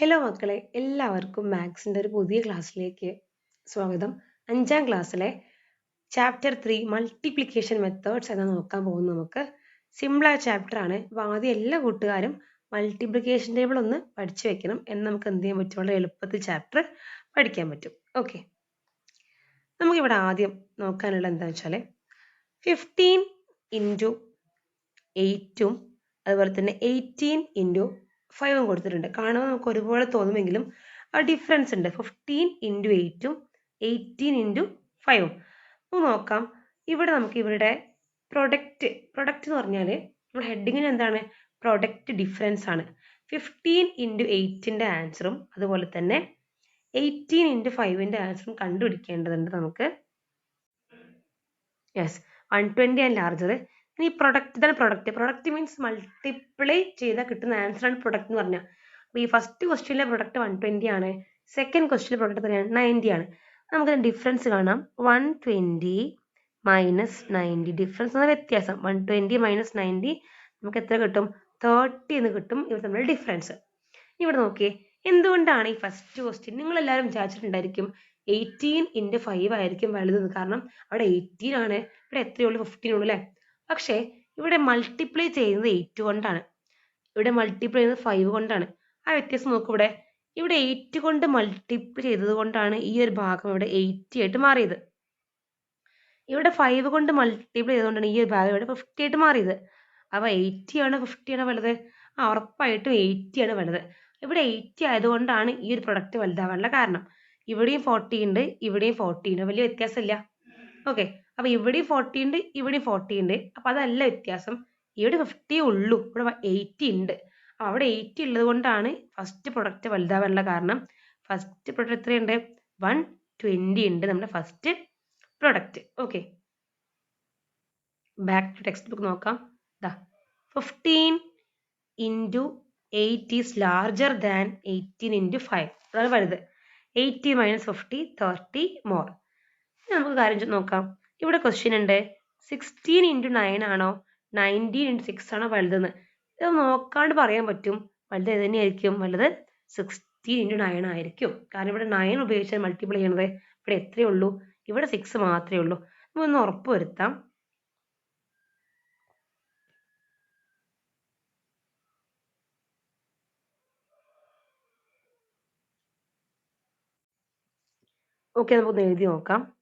Hello മക്കളെ എല്ലാവർക്കും മാത്സിന്റെ ഒരു പുതിയ ക്ലാസ്സിലേക്ക് സ്വാഗതം. അഞ്ചാം ക്ലാസ്സിലെ ചാപ്റ്റർ ത്രീ മൾട്ടിപ്ലിക്കേഷൻ മെത്തേഡ്സ് എന്ന് നോക്കാൻ പോകുന്നത് നമുക്ക്. സിമ്പിളായ ചാപ്റ്റർ ആണ്. അപ്പോൾ ആദ്യം എല്ലാ കൂട്ടുകാരും മൾട്ടിപ്ലിക്കേഷൻ ടേബിൾ ഒന്ന് പഠിച്ചു വെക്കണം എന്ന് നമുക്ക് എന്ത് ചെയ്യാൻ പറ്റും? വളരെ എളുപ്പത്തിൽ ചാപ്റ്റർ പഠിക്കാൻ പറ്റും. ഓക്കെ നമുക്കിവിടെ ആദ്യം നോക്കാനുള്ള എന്താണെന്ന് വെച്ചാൽ ഫിഫ്റ്റീൻ ഇന്റു എയ്റ്റും അതുപോലെ തന്നെ എയ്റ്റീൻ ഇന്റു ഫൈവും കൊടുത്തിട്ടുണ്ട്. കാണുമ്പോൾ നമുക്ക് ഒരുപോലെ തോന്നുമെങ്കിലും ആ ഡിഫറൻസ് ഉണ്ട്. ഫിഫ്റ്റീൻ ഇന്റു എയ്റ്റും എയ്റ്റീൻ ഇന്റു ഫൈവും നമുക്ക് നോക്കാം. ഇവിടെ നമുക്ക് ഇവരുടെ പ്രൊഡക്റ്റ് പ്രൊഡക്റ്റ് എന്ന് പറഞ്ഞാൽ നമ്മുടെ ഹെഡിങ്ങിന് എന്താണ്? പ്രൊഡക്റ്റ് ഡിഫറൻസ് ആണ്. ഫിഫ്റ്റീൻ ഇന്റു എയ്റ്റിന്റെ ആൻസറും അതുപോലെ തന്നെ എയ്റ്റീൻ ഇന്റു ഫൈവിന്റെ ആൻസറും കണ്ടുപിടിക്കേണ്ടതുണ്ട് നമുക്ക്. Yes one twenty and larger ഇനി പ്രൊഡക്റ്റ് ഇതാണ് പ്രൊഡക്റ്റ് പ്രൊഡക്റ്റ് മീൻസ് മൾട്ടിപ്ലൈ ചെയ്താൽ കിട്ടുന്ന ആൻസർ ആണ് പ്രൊഡക്റ്റ് എന്ന് പറഞ്ഞാൽ അപ്പോൾ ഈ ഫസ്റ്റ് ക്വസ്റ്റ്യനിലെ പ്രൊഡക്റ്റ് വൺ ട്വന്റി ആണ്. സെക്കൻഡ് ക്വസ്റ്റ്യനിലെ പ്രൊഡക്റ്റ് എത്രയാണ് നയന്റി ആണ്. നമുക്ക് ഡിഫറൻസ് കാണാം. One twenty minus ninety difference എന്ന വ്യത്യാസം. വൺ ട്വന്റി മൈനസ് നയന്റി നമുക്ക് എത്ര കിട്ടും? തേർട്ടി എന്ന് കിട്ടും. ഇവർ തമ്മിലുള്ള ഡിഫറൻസ് ഇവിടെ നോക്കിയേ. എന്തുകൊണ്ടാണ് ഈ ഫസ്റ്റ് ക്വസ്റ്റ്യൻ നിങ്ങൾ എല്ലാവരും വിചാരിച്ചിട്ടുണ്ടായിരിക്കും എയ്റ്റീൻ ഇന്റു ഫൈവ് ആയിരിക്കും വലുതെന്ന്? കാരണം അവിടെ എയ്റ്റീൻ ആണ്. ഇവിടെ എത്രയുള്ളൂ ഫിഫ്റ്റീൻ ഉള്ളൂ അല്ലേ? പക്ഷേ ഇവിടെ മൾട്ടിപ്ലൈ ചെയ്യുന്നത് എയ്റ്റ് കൊണ്ടാണ്. ഇവിടെ മൾട്ടിപ്ലൈ ചെയ്യുന്നത് ഫൈവ് കൊണ്ടാണ്. ആ വ്യത്യാസം നോക്കൂ ഇവിടെ. ഇവിടെ എയ്റ്റ് കൊണ്ട് മൾട്ടിപ്ലൈ ചെയ്തത് കൊണ്ടാണ് ഈ ഒരു ഭാഗം ഇവിടെ എയ്റ്റി ആയിട്ട് മാറിയത്. ഇവിടെ ഫൈവ് കൊണ്ട് മൾട്ടിപ്ലൈ ചെയ്തുകൊണ്ടാണ് ഈ ഒരു ഭാഗം ഇവിടെ ഫിഫ്റ്റി ആയിട്ട് മാറിയത്. അപ്പോൾ എയ്റ്റി ആണ് ഫിഫ്റ്റി ആണ് വലുത്. ആ ഉറപ്പായിട്ടും എയ്റ്റി ആണ് വലുത്. ഇവിടെ എയ്റ്റി ആയതുകൊണ്ടാണ് ഈ ഒരു പ്രൊഡക്റ്റ് വലുതാവാനുള്ള കാരണം. ഇവിടെയും ഫോർട്ടി ഉണ്ട് ഇവിടെയും ഫോർട്ടി ഉണ്ട്. വലിയ വ്യത്യാസമില്ല. ഓക്കെ അപ്പോൾ ഇവിടെയും ഫോർട്ടി ഉണ്ട് ഇവിടെയും ഫോർട്ടി ഉണ്ട്. അപ്പോൾ അതല്ല വ്യത്യാസം. ഇവിടെ ഫിഫ്റ്റി ഉള്ളൂ. ഇവിടെ എയ്റ്റി ഉണ്ട്. അവിടെ എയ്റ്റി ഉള്ളത് കൊണ്ടാണ് ഫസ്റ്റ് പ്രൊഡക്റ്റ് വലുതാവാനുള്ള കാരണം. ഫസ്റ്റ് പ്രൊഡക്റ്റ് എത്രയുണ്ട്? വൺ ട്വന്റി ഉണ്ട് നമ്മുടെ first product okay back to textbook നോക്കാം. ദാ fifteen into eight is larger than eighteen into five അതാണ് വലുത്. Eighty minus fifty thirty more നമുക്ക് കാര്യം നോക്കാം. ഇവിടെ ക്വസ്റ്റ്യൻ ഉണ്ട്. സിക്സ്റ്റീൻ ഇന്റു നയൻ ആണോ? നയന്റീൻ ഇന്റു സിക്സ് ആണോ വലുതെന്ന്? ഇത് നോക്കാണ്ട് പറയാൻ പറ്റും. വലുത് ഏത് തന്നെയായിരിക്കും വലുത് സിക്സ്റ്റീൻ ഇന്റു നയൻ ആയിരിക്കും. കാരണം ഇവിടെ നയൻ ഉപയോഗിച്ച് മൾട്ടിപ്ലൈ ചെയ്യണത് ഇവിടെ എത്രയേ ഉള്ളൂ? ഇവിടെ സിക്സ് മാത്രമേ ഉള്ളൂ. നമുക്കൊന്ന് ഉറപ്പ് വരുത്താം ഓക്കെ നമുക്കൊന്ന് എഴുതി നോക്കാം.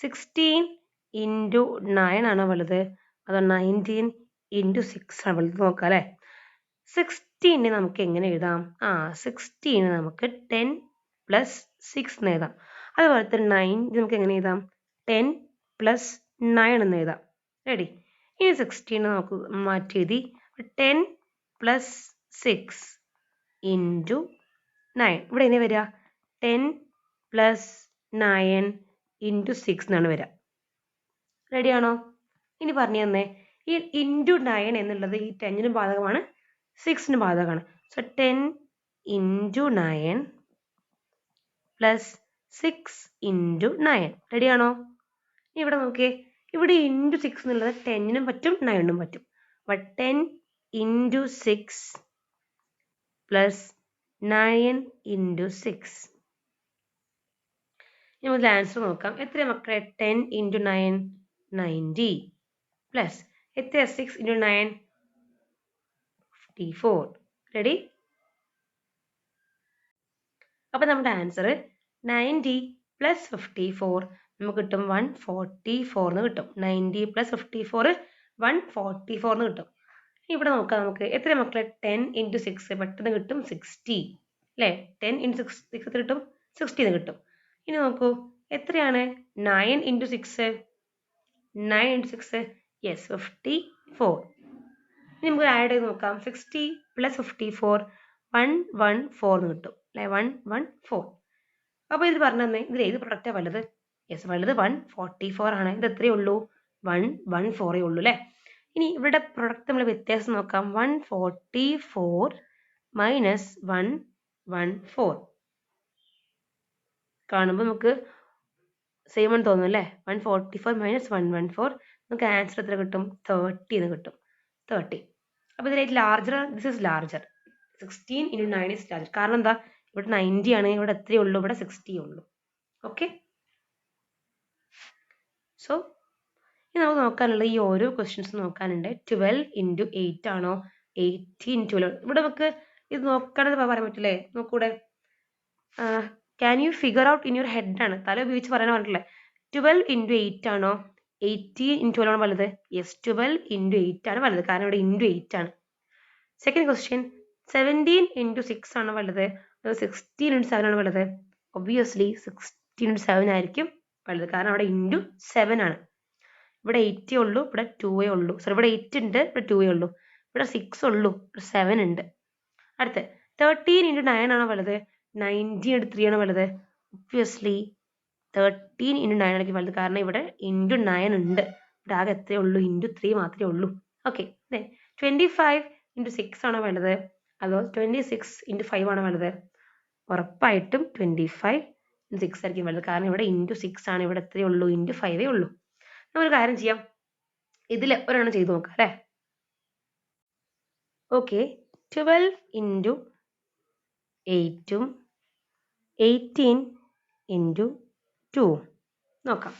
സിക്സ്റ്റീൻ ഇന്റു നയൻ ആണോ വലുത്? അതോ നയന്റീൻ ഇന്റു സിക്സ് ആണ് വലുത്? നോക്കാം അല്ലേ? സിക്സ്റ്റീനെ നമുക്ക് എങ്ങനെ എഴുതാം? ആ സിക്സ്റ്റീന് നമുക്ക് ടെൻ പ്ലസ് സിക്സ് എന്ന് എഴുതാം. അതുപോലെ തന്നെ നയൻ നമുക്ക് എങ്ങനെ എഴുതാം? ടെൻ പ്ലസ് നയൻ എന്ന് എഴുതാം. റെഡി ഇനി സിക്സ്റ്റീനെ നമുക്ക് മാറ്റി എഴുതി. Ten plus six into nine ഇവിടെ എങ്ങനെ വരിക? Ten plus nine into six എന്നാണ് വരിക. റെഡിയാണോ ഇനി പറഞ്ഞു തന്നേ ഈ ഇന്റു നയൻ എന്നുള്ളത് ഈ ടെന്നിന് ബാധകമാണ് സിക്സിന് ബാധകമാണ്. So ten into nine plus six into nine റെഡിയാണോ ഇവിടെ നോക്കിയേ ഇവിടെ ഇന്റു സിക്സ് എന്നുള്ളത് ടെന്നിനും പറ്റും നയനും പറ്റും. അപ്പം ten into six plus nine into six ഇനി മുതൽ ആൻസർ നോക്കാം. എത്ര മക്കളെ? Ten into nine ninety plus എത്ര? Six into nine fifty four ready അപ്പം നമ്മുടെ answer ninety plus fifty four നമുക്ക് കിട്ടും വൺ ഫോർട്ടി ഫോർ എന്ന് കിട്ടും. Ninety plus fifty four one forty four എന്ന് കിട്ടും. ഇവിടെ നോക്കാം നമുക്ക് എത്ര മക്കളെ? ടെൻ ഇന്റു സിക്സ് പെട്ടെന്ന് കിട്ടും സിക്സ്റ്റി അല്ലേ? ടെൻ ഇന്റു സിക്സ് സിക്സ് കിട്ടും? സിക്സ്റ്റി എന്ന് കിട്ടും. ഇനി നോക്കൂ എത്രയാണ്? Nine into six nine six yes fifty four ഇനി നമുക്ക് ആഡ് ചെയ്ത് നോക്കാം. Sixty plus fifty four one one four എന്ന് കിട്ടും. അല്ലേ? വൺ വൺ ഫോർ അപ്പോൾ ഇത് പറഞ്ഞു തന്നെ ഇതിൽ ഏത് പ്രൊഡക്റ്റാണ് വലുത്? യെസ് വലുത് വൺ ഫോർട്ടി ഫോർ ആണ്. ഇത് എത്രയേ ഉള്ളൂ? വൺ വൺ ഫോറേ ഉള്ളൂ അല്ലേ? ഇനി ഇവിടെ പ്രൊഡക്റ്റ് നമ്മൾ വ്യത്യാസം നോക്കാം. One forty four minus one one four കാണുമ്പോൾ നമുക്ക് സെയിം ആണെന്ന് തോന്നുന്നു അല്ലേ? One forty four minus one one four നമുക്ക് ആൻസർ എത്ര കിട്ടും? തേർട്ടി എന്ന് കിട്ടും. തേർട്ടി അപ്പോൾ ഇതിലേക്ക് larger this is larger sixteen into nine is larger കാരണം എന്താ? ഇവിടെ നയന്റി ആണ് ഇവിടെ എത്രയേ ഉള്ളൂ? ഇവിടെ സിക്സ്റ്റി ഉള്ളൂ. ഓക്കെ സോ ഇനി നമുക്ക് നോക്കാനുള്ളത് ഈ ഓരോ ക്വസ്റ്റ്യൻസ് നോക്കാനുണ്ട്. ട്വൽവ് ഇന്റു എയ്റ്റ് ആണോ? എയ്റ്റീൻ ട്വൽവ് ഇവിടെ നമുക്ക് ഇത് നോക്കാനത് പറയാൻ പറ്റില്ലേ? നോക്കൂടെ? Can you figure out in your head ആണ് തല ഉപയോഗിച്ച് പറയാൻ പറഞ്ഞിട്ടില്ലേ? ട്വൽവ് ഇന്റു എയ്റ്റ് ആണോ? എയ്റ്റീൻ ഇന്റു ട്വൽവ് ആണ് വലുത്? യെസ് ട്വൽവ് ഇന്റു എയ്റ്റ് ആണ് വലുത്. കാരണം ഇവിടെ ഇന്റു എയ്റ്റ് ആണ്. Second question seventeen into six ആണ് വലുത്? സിക്സ്റ്റീൻ ഇന്റു സെവൻ ആണ് വലുത്? ഒബ്വിയസ്ലി സിക്സ്റ്റീൻ ഇന്റു സെവൻ ആയിരിക്കും വലുത്. കാരണം അവിടെ ഇന്റു സെവൻ ആണ്. ഇവിടെ എയ്റ്റേ ഉള്ളൂ ഇവിടെ ടൂവേ ഉള്ളൂ. സോറി ഇവിടെ എയ്റ്റ് ഉണ്ട് ഇവിടെ ടൂവേ ഉള്ളൂ. ഇവിടെ സിക്സ് ഉള്ളൂ ഇവിടെ സെവൻ ഉണ്ട്. അടുത്ത് തേർട്ടീൻ ഇന്റു നയൻ ആണോ വലുത്? നയന്റീൻ ഇന്റു ത്രീ ആണ് വലുത്. ഒബ്വിയസ്ലി തേർട്ടീൻ ഇന്റു നയൻ ആയിരിക്കും വലുത്. കാരണം ഇവിടെ ഇന്റു നയൻ ഉണ്ട്. ഇവിടെ ആകെ എത്രയേ ഉള്ളൂ? ഇന്റു ത്രീ മാത്രമേ ഉള്ളൂ. Okay twenty five into six ആണോ വലുത്? അതോ ട്വന്റി സിക്സ് ഇന്റു ഫൈവ് ആണോ വലുത്? ഉറപ്പായിട്ടും ട്വന്റി ഫൈവ് ഇന്റു സിക്സ് ആയിരിക്കും വലുത്. കാരണം ഇവിടെ ഇന്റു സിക്സ് ആണ്. ഇവിടെ എത്രയേ ഉള്ളൂ? ഇന്റു ഫൈവേ ഉള്ളൂ. നമ്മൾ കാര്യം ചെയ്യാം. ഇതിൽ ഒരെണ്ണം ചെയ്തു നോക്കാം അല്ലേ? ഓക്കെ ട്വൽവ് ഇന്റു എയ്റ്റും എയ്റ്റീൻ ഇന്റു ടു നോക്കാം.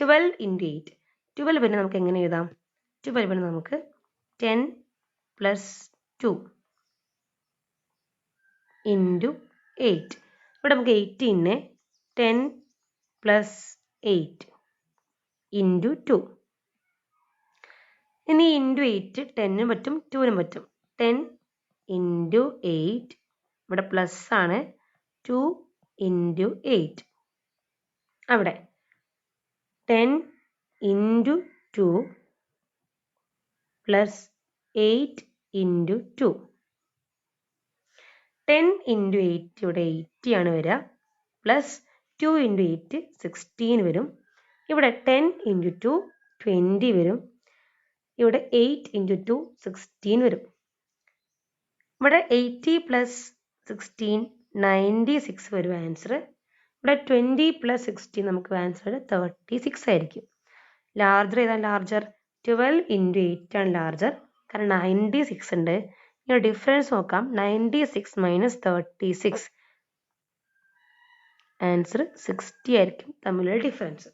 ട്വൽവ് ഇന്റു എയ്റ്റ് ട്വൽവിന് നമുക്ക് എങ്ങനെ എഴുതാം? ട്വൽവിന് നമുക്ക് ten plus two into eight ഇവിടെ നമുക്ക് എയ്റ്റീനെ ten plus eight into two ഇനി ഇന്റു എയ്റ്റ് ടെന്നും പറ്റും ടുവിനും പറ്റും. ടെൻ ഇന്റു എയ്റ്റ് ഇവിടെ പ്ലസ് ആണ്. ടു ഇന്റു എയ്റ്റ് അവിടെ ten into two plus eight into two ten into eight ഇവിടെ എയ്റ്റി ആണ് വരിക. Plus two into eight sixteen വരും. ഇവിടെ ടെൻ ഇന്റു ടു ട്വന്റി വരും. ഇവിടെ എയ്റ്റ് ഇന്റു ടു സിക്സ്റ്റീൻ വരും. ഇവിടെ eighty plus sixteen ninety six വരും ആൻസർ ഇവിടെ ട്വന്റി പ്ലസ് സിക്സ്റ്റി നമുക്ക് ആൻസർ തേർട്ടി സിക്സ് ആയിരിക്കും. ലാർജർ ഏതാണ് ലാർജർ ട്വൽവ് ഇന്റു എയ്റ്റ് ആണ് ലാർജർ കാരണം നയന്റി സിക്സ് ഉണ്ട്. ഇനി ഡിഫറൻസ് നോക്കാം. Ninety six minus thirty six answer sixty ആയിരിക്കും തമ്മിലുള്ള ഡിഫറൻസ്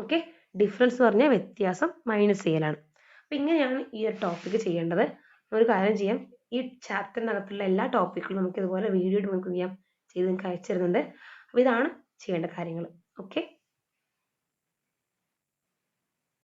ഓക്കെ ഡിഫറൻസ് എന്ന് പറഞ്ഞാൽ വ്യത്യാസം മൈനസ് ചെയ്യലാണ്. അപ്പം ഇങ്ങനെയാണ് ഈ ഒരു ടോപ്പിക്ക് ചെയ്യേണ്ടത്. ഒരു കാര്യം ചെയ്യാം. ഈ ചാപ്റ്ററിനകത്തുള്ള എല്ലാ ടോപ്പിക്കുകളും നമുക്ക് ഇതുപോലെ വീഡിയോ നമുക്ക് ചെയ്യാം. ചെയ്ത് നിങ്ങൾക്ക് അയച്ചു തരുന്നുണ്ട്. അപ്പോൾ ഇതാണ് ചെയ്യേണ്ട കാര്യങ്ങൾ ഓക്കെ